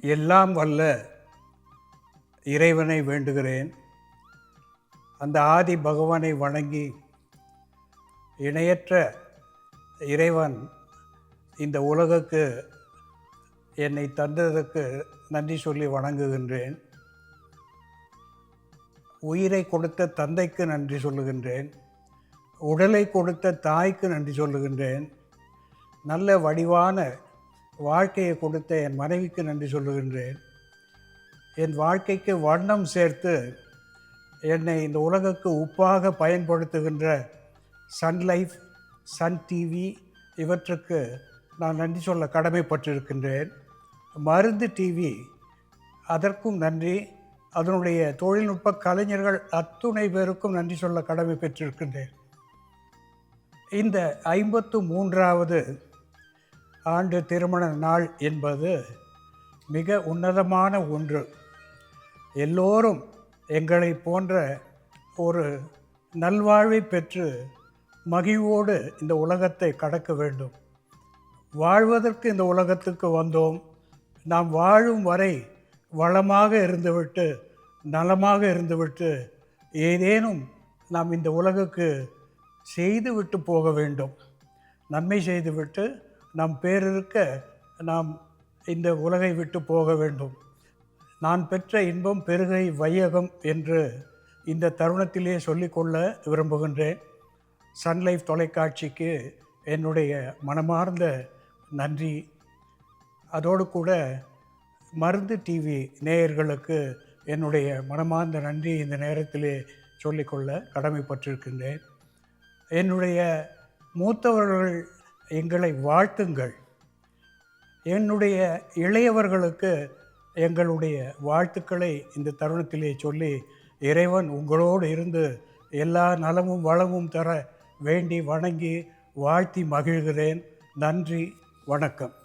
எல்லாம் வல்ல இறைவனை வேண்டுகிறேன். அந்த ஆதி பகவானை வணங்கி இணையற்ற இறைவன் இந்த உலகுக்கு என்னை தந்ததற்கு நன்றி சொல்லி வணங்குகின்றேன். உயிரை கொடுத்த தந்தைக்கு நன்றி சொல்லுகின்றேன். உடலை கொடுத்த தாய்க்கு நன்றி சொல்லுகின்றேன். நல்ல வடிவான வாழ்க்கையை கொடுத்த என் மனைவிக்கு நன்றி சொல்லுகின்றேன். என் வாழ்க்கைக்கு வண்ணம் சேர்த்து என்னை இந்த உலகுக்கு உப்பாக பயன்படுத்துகின்ற சன் லைஃப் சன் டிவி இவற்றுக்கு நான் நன்றி சொல்ல கடமைப்பட்டிருக்கின்றேன். மருந்து டிவி அதற்கும் நன்றி. அதனுடைய தொழில்நுட்ப கலைஞர்கள் அத்துணை பேருக்கும் நன்றி சொல்ல கடமை பெற்றிருக்கின்றேன். இந்த ஐம்பத்து மூன்றாவது ஆண்டு திருமண நாள் என்பது மிக உன்னதமான ஒன்று. எல்லோரும் எங்களை போன்ற ஒரு நல்வாழ்வை பெற்று மகிழ்வோடு இந்த உலகத்தை கடக்க வேண்டும். வாழ்வதற்கு இந்த உலகத்துக்கு வந்தோம். நாம் வாழும் வரை வளமாக இருந்துவிட்டு நலமாக இருந்துவிட்டு ஏதேனும் நாம் இந்த உலகுக்கு செய்துவிட்டு போக வேண்டும். நன்மை செய்துவிட்டு நம் பேரிருக்க நாம் இந்த உலகை விட்டு போக வேண்டும். நான் பெற்ற இன்பம் பெருகை வையகம் என்று இந்த தருணத்திலே சொல்லிக்கொள்ள விரும்புகின்றேன். சன்லைஃப் தொலைக்காட்சிக்கு என்னுடைய மனமார்ந்த நன்றி. அதோடு கூட மருந்து டிவி நேயர்களுக்கு என்னுடைய மனமார்ந்த நன்றி இந்த நேரத்திலே சொல்லிக்கொள்ள கடமைப்பட்டிருக்கின்றேன். என்னுடைய மூத்தவர்கள் எங்களை வாழ்த்துங்கள். என்னுடைய இளையவர்களுக்கு எங்களுடைய வாழ்த்துக்களை இந்த தருணத்திலே சொல்லி இறைவன் உங்களோடு இருந்து எல்லா நலமும் வளமும் தர வேண்டி வணங்கி வாழ்த்தி மகிழ்கிறேன். நன்றி வணக்கம்.